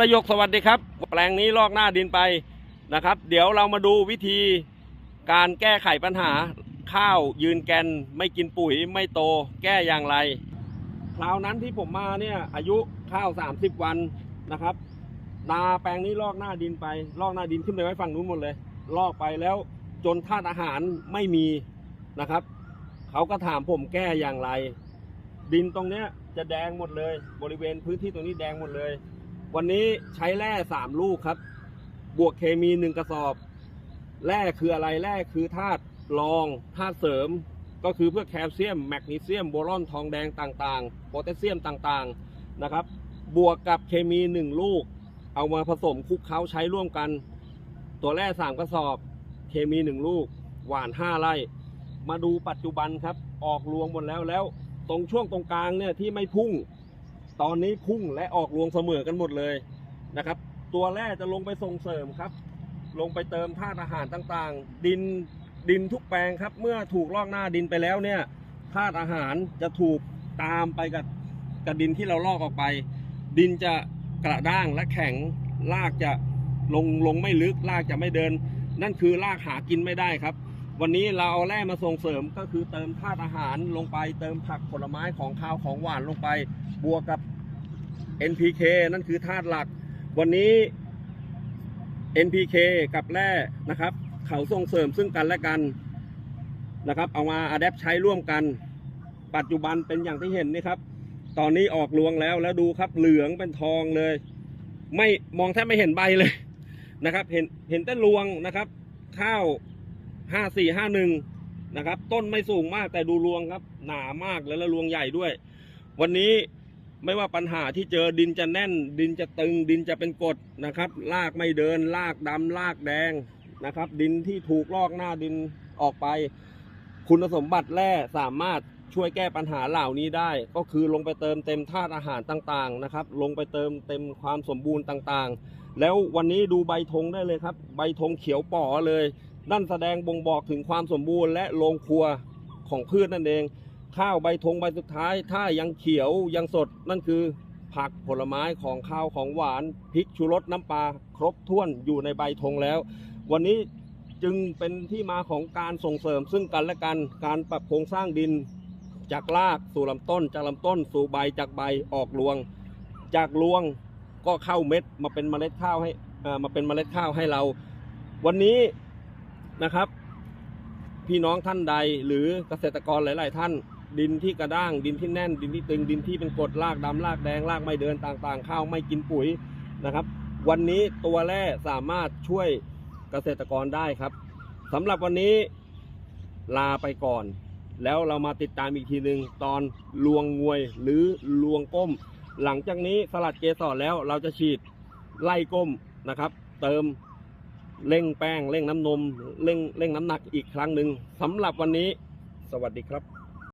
นายกสวัสดีครับ แปลงนี้ลอกหน้าดินไปนะครับ เดี๋ยวเรามาดูวิธีการแก้ไขปัญหา ข้าวยืนแกนไม่กินปุ๋ยไม่โตแก้อย่างไร คราวนั้นที่ผมมาเนี่ยอายุข้าว 30 วันนะครับ นาแปลงนี้ลอกหน้าดินไปลอกหน้าดินขึ้นไปไว้ฝั่งนู้นหมดเลย ลอกไปแล้วจนธาตุอาหารไม่มีนะครับ เขาก็ถามผมแก้อย่างไร ดินตรงเนี้ยจะแดงหมดเลย บริเวณพื้นที่ตรงนี้แดงหมดเลย วันนี้ใช้แร่สามลูกครับ บวกเคมีหนึ่งกระสอบ แร่คืออะไร แร่คือธาตุรองธาตุเสริม ก็คือเพื่อแคลเซียม แมกนีเซียม โบรอน ทองแดงต่างๆ โพแทสเซียมต่างๆ นะครับ บวกกับเคมีหนึ่งลูก เอามาผสมคลุกเคล้าใช้ร่วมกัน ตัวแร่สามกระสอบ เคมีหนึ่งลูก หวานห้าไร่ มาดูปัจจุบันครับ ออกรวงหมดแล้วแล้ว ตรงช่วงตรงกลางเนี่ยที่ไม่พุ่ง ตอนนี้พุ่งและออกรวงเสมอกันหมดเลยนะครับ ตัวแรกจะลงไปส่งเสริมครับ ลงไปเติมธาตุอาหารต่างๆ ดินดินทุกแปลงครับ เมื่อถูกลอกหน้าดินไปแล้วเนี่ยธาตุอาหารจะถูกตามไปกับกับดินที่เราลอกออกไป ดินจะกระด้างและแข็งรากจะลงลงไม่ลึกรากจะไม่เดิน นั่นคือรากหากินไม่ได้ครับ วันนี้เราเอาแร่มาส่งเสริมก็คือเติมธาตุอาหารลงไป เติมผักผลไม้ของข้าวของหวานลงไป บวกกับ NPK นั่นคือธาตุหลัก วันนี้ NPK กับแร่นะครับ เขาส่งเสริมซึ่งกันและกันนะครับ เอามาอัดแอปใช้ร่วมกัน ปัจจุบันเป็นอย่างที่เห็นนี่ครับ ตอนนี้ออกรวงแล้วแล้วดูครับเหลืองเป็นทองเลย ไม่มองแทบไม่เห็นใบเลยนะครับ เห็นเห็นแต่รวงนะครับ ข้าวห้าสี่ห้าหนึ่งนะครับ ต้นไม่สูงมากแต่ดูรวงครับ หนามากแล้วแล้วรวงใหญ่ด้วย วันนี้ ไม่ว่าปัญหาที่เจอดินจะแน่น ดินจะตึง ดินจะเป็นกรดนะครับลากไม่เดินลากดำลากแดงนะครับ ดินที่ถูกลอกหน้าดินออกไป คุณสมบัติแร่สามารถช่วยแก้ปัญหาเหล่านี้ได้ ก็คือลงไปเติมเต็มธาตุอาหารต่างๆนะครับ ลงไปเติมเต็มความสมบูรณ์ต่างๆ แล้ววันนี้ดูใบธงได้เลยครับ ใบธงเขียวป๋อเลยนั่นแสดงบ่งบอกถึงความสมบูรณ์และโรงครัวของพืชนั่นเอง ข้าวใบธงใบสุดท้าย ถ้ายังเขียวยังสดนั่นคือ ผักผลไม้ของข้าวของหวานพริกชูรสน้ำปลาครบถ้วนอยู่ในใบธงแล้ว วันนี้จึงเป็นที่มาของการส่งเสริมซึ่งกันและกันการปรับโครงสร้างดิน จากรากสู่ลำต้น จากลำต้นสู่ใบจากใบออกรวง จากรวงก็เข้าเม็ดมาเป็นเมล็ดข้าวให้มาเป็นเมล็ดข้าวให้เรา วันนี้นะครับ พี่น้องท่านใดหรือเกษตรกรหลาย ๆ ท่าน ดินที่กระด้าง ดินที่แน่น ดินที่ตึง ดินที่เป็นกรดรากดำรากแดงรากไม่เดินต่างๆ ข้าวไม่กินปุ๋ยนะครับ วันนี้ตัวแร่สามารถช่วยเกษตรกรได้ครับสำหรับวันนี้ลาไปก่อน แล้วเรามาติดตามอีกทีหนึ่งตอนลวงงวยหรือลวงก้ม หลังจากนี้สลัดเกสรแล้วเราจะฉีดไล่ก้มนะครับ เติมเร่งแป้งเร่งน้ำนมเร่งเร่งน้ำหนักอีกครั้งหนึ่งสำหรับวันนี้ สวัสดีครับ